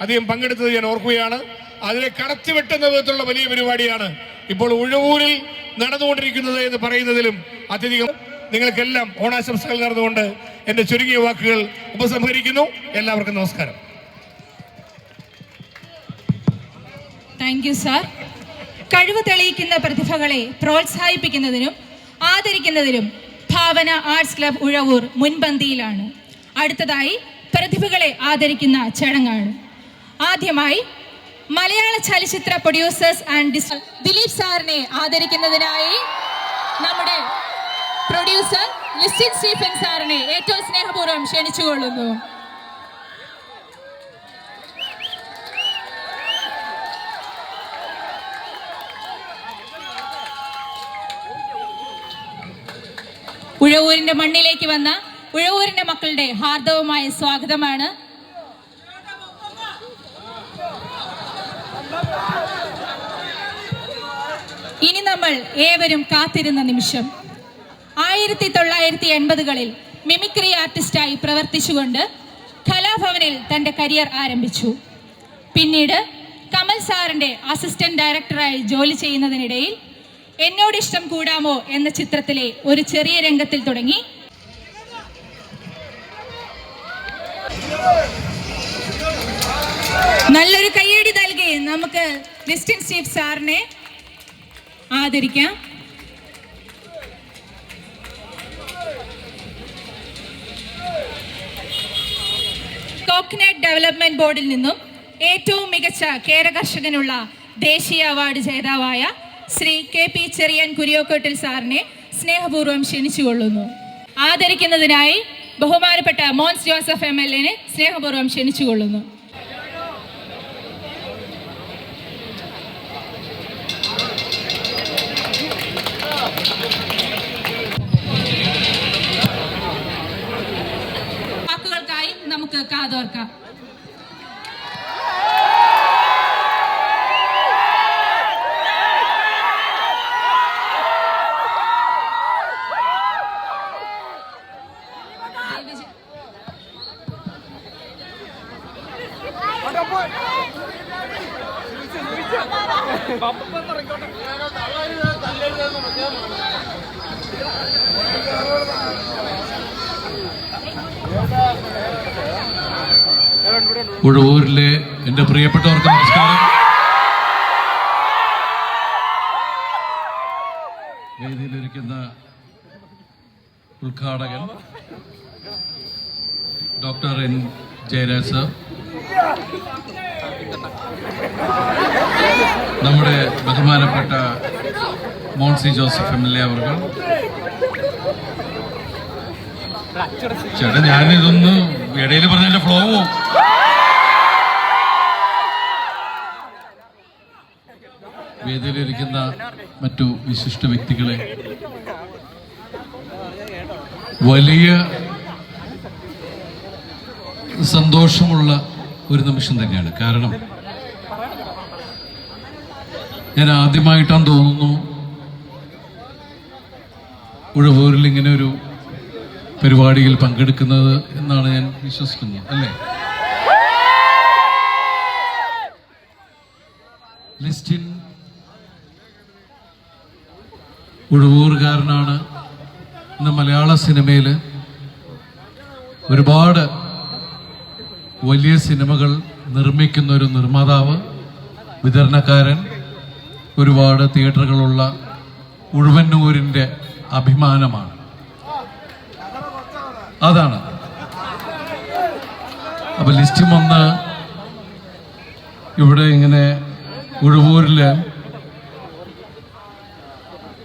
അദ്ദേഹം പങ്കെടുത്തത് ഞാൻ ഓർക്കുകയാണ്. അതിനെ കടത്തിവെട്ടുന്ന വിധത്തിലുള്ള വലിയ പരിപാടിയാണ് ഇപ്പോൾ ഉഴവൂരിൽ നടന്നുകൊണ്ടിരിക്കുന്നത് എന്ന് പറയുന്നതിലും അത്യധികം നിങ്ങൾക്കെല്ലാം ഓണാശംസകൾ നേർന്നുകൊണ്ട് എന്റെ ചുരുങ്ങിയ വാക്കുകൾ ഉപസംഹരിക്കുന്നു. എല്ലാവർക്കും നമസ്കാരം. താങ്ക് യു സാർ കഴിവ് തെളിയിക്കുന്ന പ്രതിഭകളെ പ്രോത്സാഹിപ്പിക്കുന്നതിനും ആദരിക്കുന്നതിനും ഭാവന ആർട്സ് ക്ലബ് ഉഴവൂർ മുൻപന്തിയിലാണ്. അടുത്തതായി പ്രതിഭകളെ ആദരിക്കുന്ന ചടങ്ങാണ്. ആദ്യമായി മലയാള ചലച്ചിത്ര പ്രൊഡ്യൂസേഴ്സ് ആൻഡ് ദിലീപ് സാറിനെ ആദരിക്കുന്നതിനായി നമ്മുടെ പ്രൊഡ്യൂസർ ലിസ്റ്റിൻ സ്റ്റീഫൻ സാറിനെ ഏറ്റവും സ്നേഹപൂർവം ക്ഷണിച്ചുകൊള്ളുന്നു. ഉഴവൂരിന്റെ മണ്ണിലേക്ക് വന്ന ഉഴവൂരിന്റെ മക്കളുടെ ഹാർദവമായ സ്വാഗതമാണ് ഇനി നമ്മൾ ഏവരും കാത്തിരുന്ന നിമിഷം ആയിരത്തി തൊള്ളായിരത്തി എൺപതുകളിൽ മിമിക്രി ആർട്ടിസ്റ്റായി പ്രവർത്തിച്ചുകൊണ്ട് കലാഭവനിൽ തന്റെ കരിയർ ആരംഭിച്ചു. പിന്നീട് കമൽ സാറിന്റെ അസിസ്റ്റന്റ് ഡയറക്ടറായി ജോലി ചെയ്യുന്നതിനിടയിൽ എന്നോട് ഇഷ്ടം കൂടാമോ എന്ന ചിത്രത്തിലെ ഒരു ചെറിയ രംഗത്തിൽ തുടങ്ങി. നല്ലൊരു കയ്യടി നൽകി നമുക്ക് ക്രിസ്ത്യൻ സ്റ്റീഫ് സാറിനെ ആദരിക്കാം. കോക്കനട്ട് ഡെവലപ്മെന്റ് ബോർഡിൽ നിന്നും ഏറ്റവും മികച്ച കേര കർഷകനുള്ള ദേശീയ അവാർഡ് ജേതാവായ ശ്രീ കെ പി ചെറിയൻ കുര്യോക്കോട്ടിൽ സാറിനെ സ്നേഹപൂർവം ക്ഷണിച്ചുകൊള്ളുന്നു. ആദരിക്കുന്നതിനായി ബഹുമാനപ്പെട്ട മോൻസ് ജോസഫ് എം എൽ എനെ സ്നേഹപൂർവം ക്ഷണിച്ചുകൊള്ളുന്നു. നമുക്ക് കാതോർക്കാം ഉഴവൂരിലെ എന്റെ പ്രിയപ്പെട്ടവർക്ക് നമസ്കാരം. വേദിയിലിരിക്കുന്ന ഉദ്ഘാടകൻ ഡോക്ടർ എൻ ജയരാജ് സർ. നമ്മുടെ ബഹുമാനപ്പെട്ട Monsy Joseph M L A അവർ ചേട്ടാ ഞാനിതൊന്ന് ഇടയിൽ പറഞ്ഞ ഫ്ലോ പോവും വേദിയിലിരിക്കുന്ന മറ്റു വിശിഷ്ട വ്യക്തികളെ. വലിയ സന്തോഷമുള്ള ഒരു നിമിഷം തന്നെയാണ്. കാരണം ഞാൻ ആദ്യമായിട്ടാണ് തോന്നുന്നു ഉഴവൂരിൽ ഇങ്ങനെ ഒരു പരിപാടിയിൽ പങ്കെടുക്കുന്നത് എന്നാണ് ഞാൻ വിശ്വസിക്കുന്നത് അല്ലേ? ലിസ്റ്റിൻ ഉഴവൂറുകാരനാണ് ഇന്ന് മലയാള സിനിമയിൽ ഒരുപാട് വലിയ സിനിമകൾ നിർമ്മിക്കുന്ന ഒരു നിർമ്മാതാവ് വിതരണക്കാരൻ ഒരുപാട് തിയേറ്ററുകളുള്ള ഉഴുവന്നൂരിന്റെ അഭിമാനമാണ്. അതാണ്. അപ്പൊ ലിസ്റ്റ് വന്ന് ഇവിടെ ഇങ്ങനെ ഉഴവൂരിൽ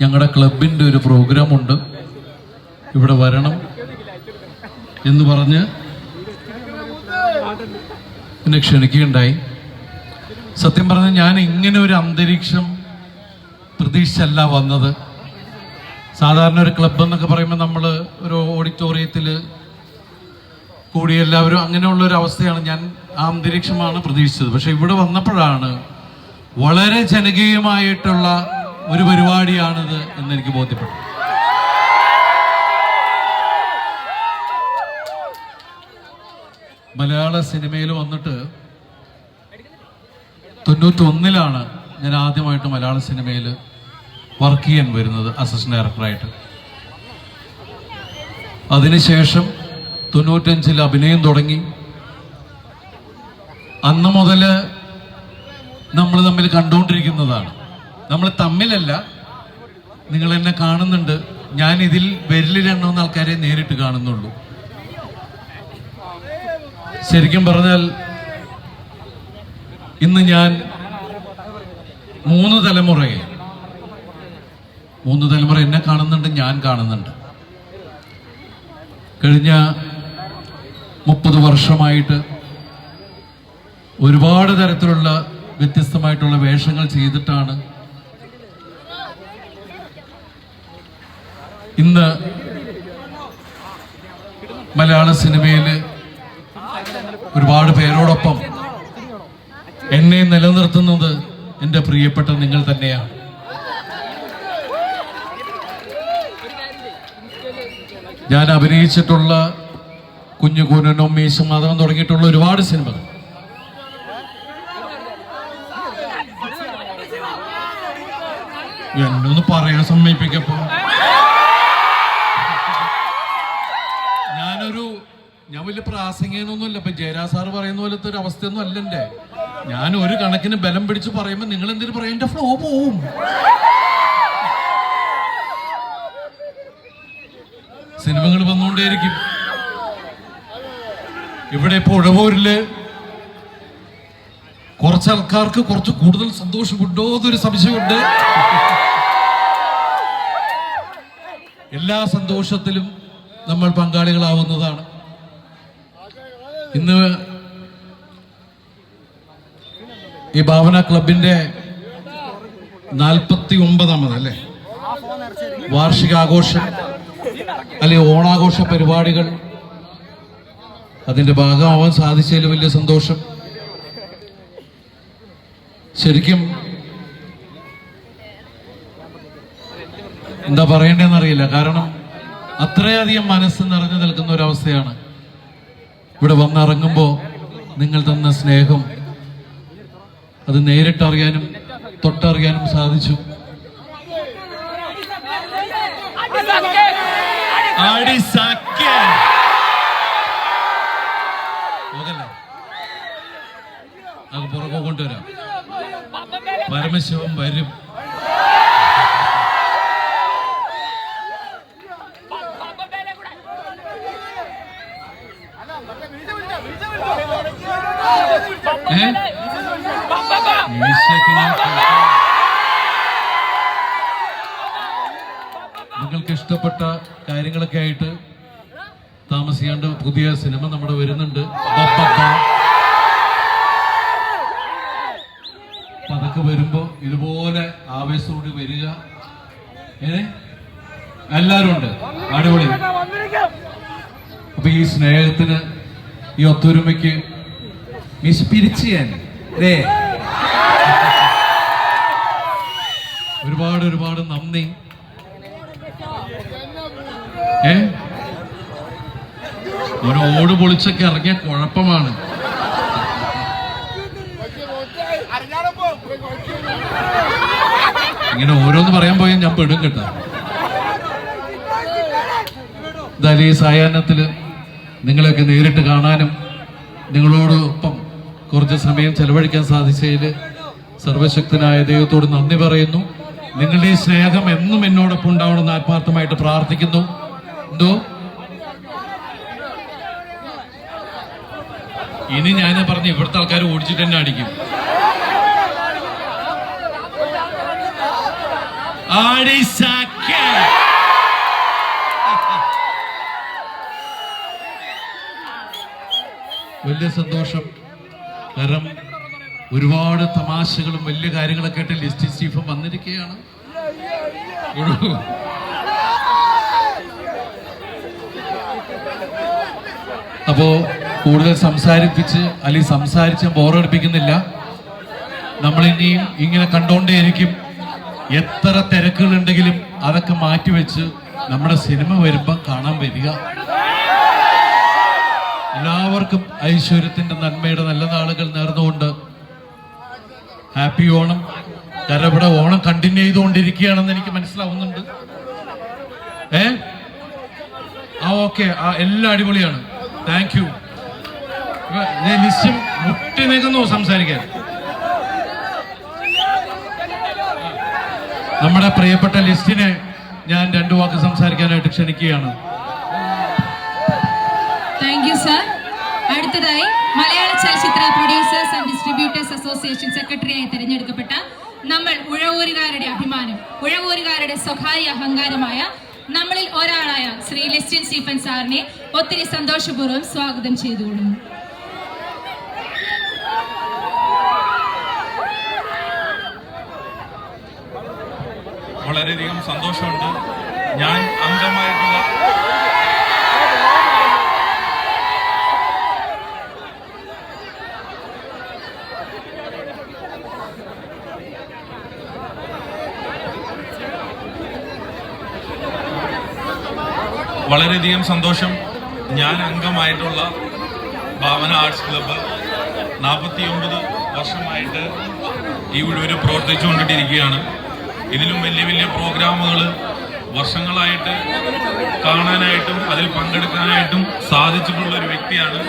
ഞങ്ങളുടെ ക്ലബിന്റെ ഒരു പ്രോഗ്രാമുണ്ട്. ഇവിടെ വരണം എന്ന് പറഞ്ഞ് എന്നെ ക്ഷണിക്കുകയുണ്ടായി. സത്യം പറഞ്ഞ ഞാൻ ഇങ്ങനെ ഒരു അന്തരീക്ഷം പ്രതീക്ഷിച്ചല്ല വന്നത്. സാധാരണ ഒരു ക്ലബ് എന്നൊക്കെ പറയുമ്പോൾ നമ്മൾ ഒരു ഓഡിറ്റോറിയത്തിൽ കൂടി എല്ലാവരും അങ്ങനെയുള്ള ഒരു അവസ്ഥയാണ് ഞാൻ ആ അന്തരീക്ഷമാണ് പ്രതീക്ഷിച്ചത്. പക്ഷെ ഇവിടെ വന്നപ്പോഴാണ് വളരെ ജനകീയമായിട്ടുള്ള ഒരു പരിപാടിയാണിത് എന്ന് എനിക്ക് ബോധ്യപ്പെട്ടു. മലയാള സിനിമയിൽ വന്നിട്ട് തൊണ്ണൂറ്റൊന്നിലാണ് ഞാൻ ആദ്യമായിട്ട് മലയാള സിനിമയിൽ വർക്ക് ചെയ്യാൻ വരുന്നത് അസിസ്റ്റന്റ് ഡയറക്ടറായിട്ട് അതിനുശേഷം തൊണ്ണൂറ്റഞ്ചിൽ അഭിനയം തുടങ്ങി. അന്ന് മുതൽ നമ്മൾ തമ്മിൽ കണ്ടുകൊണ്ടിരിക്കുന്നതാണ്. നമ്മൾ തമ്മിലല്ല. നിങ്ങൾ എന്നെ കാണുന്നുണ്ട്. ഞാൻ ഇതിൽ വിരലിലെണ്ണുന്ന ആൾക്കാരെ നേരിട്ട് കാണുന്നുള്ളൂ. ശരിക്കും പറഞ്ഞാൽ ഇന്ന് ഞാൻ മൂന്ന് തലമുറയെ മൂന്ന് തലമുറ എന്നെ കാണുന്നുണ്ട് ഞാൻ കാണുന്നുണ്ട്. കഴിഞ്ഞ മുപ്പത് വർഷമായിട്ട് ഒരുപാട് തരത്തിലുള്ള വ്യത്യസ്തമായിട്ടുള്ള വേഷങ്ങൾ ചെയ്തിട്ടാണ് ഇന്ന് മലയാള സിനിമയിൽ ഒരുപാട് പേരോടൊപ്പം എന്നെ നിലനിർത്തുന്നത് എന്റെ പ്രിയപ്പെട്ട നിങ്ങൾ തന്നെയാണ്. ഞാൻ അഭിനയിച്ചിട്ടുള്ള കുഞ്ഞു മീശ മാധവൻ തുടങ്ങിയിട്ടുള്ള ഒരുപാട് സിനിമകൾ. എന്നൊന്ന് പറയാൻ സമ്മതിപ്പിക്കപ്പോ? ഞാൻ വലിയ പ്രാസംഗികനൊന്നുമല്ല. ഇപ്പൊ ജയരാ സാറ് പറയുന്ന പോലത്തെ ഒരു അവസ്ഥയൊന്നും അല്ല ഞാൻ ഒരു കണക്കിന് ബലം പിടിച്ച് പറയുമ്പോ നിങ്ങൾ എന്തിനു പറയാം എന്റെ ഫ്ലോ പോവും. സിനിമകൾ വന്നുകൊണ്ടേയിരിക്കും. ഇവിടെ ഇപ്പൊ ഉഴവൂരിൽ കുറച്ച് ആൾക്കാർക്ക് കുറച്ച് കൂടുതൽ സന്തോഷമുണ്ടോ എന്നൊരു സംശയമുണ്ട്. എല്ലാ സന്തോഷത്തിലും നമ്മൾ പങ്കാളികളാവുന്നതാണ്. ഇന്ന് ഈ ഭാവന ക്ലബിന്റെ നാൽപ്പത്തി ഒമ്പതാമത് അല്ലേ വാർഷികാഘോഷം അല്ലെ ഓണാഘോഷ പരിപാടികൾ. അതിന്റെ ഭാഗമാവാൻ സാധിച്ചതിൽ വലിയ സന്തോഷം. ശരിക്കും എന്താ പറയേണ്ടതെന്ന് അറിയില്ല കാരണം അത്രയധികം മനസ്സ് നിറഞ്ഞു നിൽക്കുന്ന ഒരവസ്ഥയാണ് ഇവിടെ വന്നിറങ്ങുമ്പോൾ നിങ്ങൾ തന്ന സ്നേഹം അത് നേരിട്ടറിയാനും തൊട്ടറിയാനും സാധിച്ചു? അത് പുറകെ കൊണ്ടുവരാം. പരമശിവം വരും. നിങ്ങൾക്ക് ഇഷ്ടപ്പെട്ട കാര്യങ്ങളൊക്കെ ആയിട്ട് താമസിയാണ്ട് പുതിയ സിനിമ നമ്മുടെ വരുന്നുണ്ട്. അപ്പൊ അതൊക്കെ വരുമ്പോ ഇതുപോലെ ആവേശത്തോടെ വരിക. ഏ? എല്ലാരും ഉണ്ട്. അടിപൊളി. അപ്പൊ ഈ സ്നേഹത്തിന് ഈ ഒത്തൊരുമയ്ക്ക് മിസ് പിരിച്ചു ഞാൻ അല്ലേ ഒരുപാട് ഒരുപാട് നന്ദി. ഏ? ഒരു ഓട് പൊളിച്ചൊക്കെ ഇറങ്ങിയ കുഴപ്പമാണ്. ഇങ്ങനെ ഓരോന്ന് പറയാൻ പോയാൽ ഞാൻ പെടും കേട്ടോ. എന്തായാലും ഈ സായാഹ്നത്തിൽ നിങ്ങളെയൊക്കെ നേരിട്ട് കാണാനും നിങ്ങളോടൊപ്പം കുറച്ച് സമയം ചെലവഴിക്കാൻ സാധിച്ചതിൽ സർവശക്തനായ ദൈവത്തോട് നന്ദി പറയുന്നു. നിങ്ങളുടെ ഈ സ്നേഹം എന്നും എന്നോടൊപ്പം ഉണ്ടാവണമെന്ന് ആത്മാർത്ഥമായിട്ട് പ്രാർത്ഥിക്കുന്നു. എന്തോ? ഇനി ഞാൻ പറഞ്ഞു ഇവിടുത്തെ ആൾക്കാർ ഓടിച്ചിട്ട് തന്നെ അടിക്കും. വലിയ സന്തോഷം. കാരണം ഒരുപാട് തമാശകളും വലിയ കാര്യങ്ങളൊക്കെ ആയിട്ട് ലിസ്റ്റ് സ്റ്റീഫൻ വന്നിരിക്കുകയാണ്. അപ്പോ കൂടുതൽ സംസാരിപ്പിച്ച് അല്ലെങ്കിൽ സംസാരിച്ച് ബോറടിപ്പിക്കുന്നില്ല. നമ്മൾ ഇനിയും ഇങ്ങനെ കണ്ടോണ്ടേയിരിക്കും എത്ര തിരക്കുകളുണ്ടെങ്കിലും അതൊക്കെ മാറ്റിവെച്ച് നമ്മുടെ സിനിമ വരുമ്പോൾ കാണാൻ വരിക. എല്ലാവർക്കും ഐശ്വര്യത്തിന്റെ നന്മയുടെ നല്ല നാളുകൾ നേർന്നുകൊണ്ട് ഹാപ്പി ഓണം. കാരണം ഇവിടെ ഓണം കണ്ടിന്യൂ ചെയ്തുകൊണ്ടിരിക്കുകയാണെന്ന് എനിക്ക് മനസ്സിലാവുന്നുണ്ട്. ഏ? ആ ഓക്കെ. ആ എല്ലാം അടിപൊളിയാണ്. താങ്ക് യു ലിസ്റ്റും മുട്ടി നിൽക്കുന്നു സംസാരിക്കാൻ. നമ്മുടെ പ്രിയപ്പെട്ട ലിസ്റ്റിനെ ഞാൻ രണ്ടു വാക്ക് സംസാരിക്കാനായിട്ട് ക്ഷണിക്കുകയാണ്. താങ്ക് യു സർ അടുത്തതായി മലയാള ചലച്ചിത്ര പ്രൊഡ്യൂസേഴ്സ് ആൻഡ് ഡിസ്ട്രിബ്യൂട്ടേഴ്സ് അസോസിയേഷൻ സെക്രട്ടറിയായി തിരഞ്ഞെടുക്കപ്പെട്ട നമ്മൾ ഉഴവൂരുകാരുടെ അഭിമാനം ഉഴവൂരുകാരുടെ സ്വകാര്യ അഹങ്കാരമായ നമ്മളിൽ ഒരാളായ ശ്രീ ലിസ്റ്റിൻ സ്റ്റീഫൻ സാറിനെ ഒത്തിരി സന്തോഷപൂർവം സ്വാഗതം ചെയ്തുകൊള്ളുന്നു. വളരെയധികം സന്തോഷമുണ്ട്. ഞാൻ അംഗമായിട്ടുള്ള വളരെയധികം സന്തോഷം. ഞാൻ അംഗമായിട്ടുള്ള ഭാവന ആർട്സ് ക്ലബ്ബ് നാൽപ്പത്തി ഒമ്പത് വർഷമായിട്ട് ഈ ഒരു പ്രവർത്തിച്ചുകൊണ്ടിരിക്കുകയാണ്. ഇതിലും വലിയ വലിയ പ്രോഗ്രാമുകൾ വർഷങ്ങളായിട്ട് കാണാനായിട്ടും അതിൽ പങ്കെടുക്കാനായിട്ടും സാധിച്ചിട്ടുള്ള ഒരു വ്യക്തിയാണ്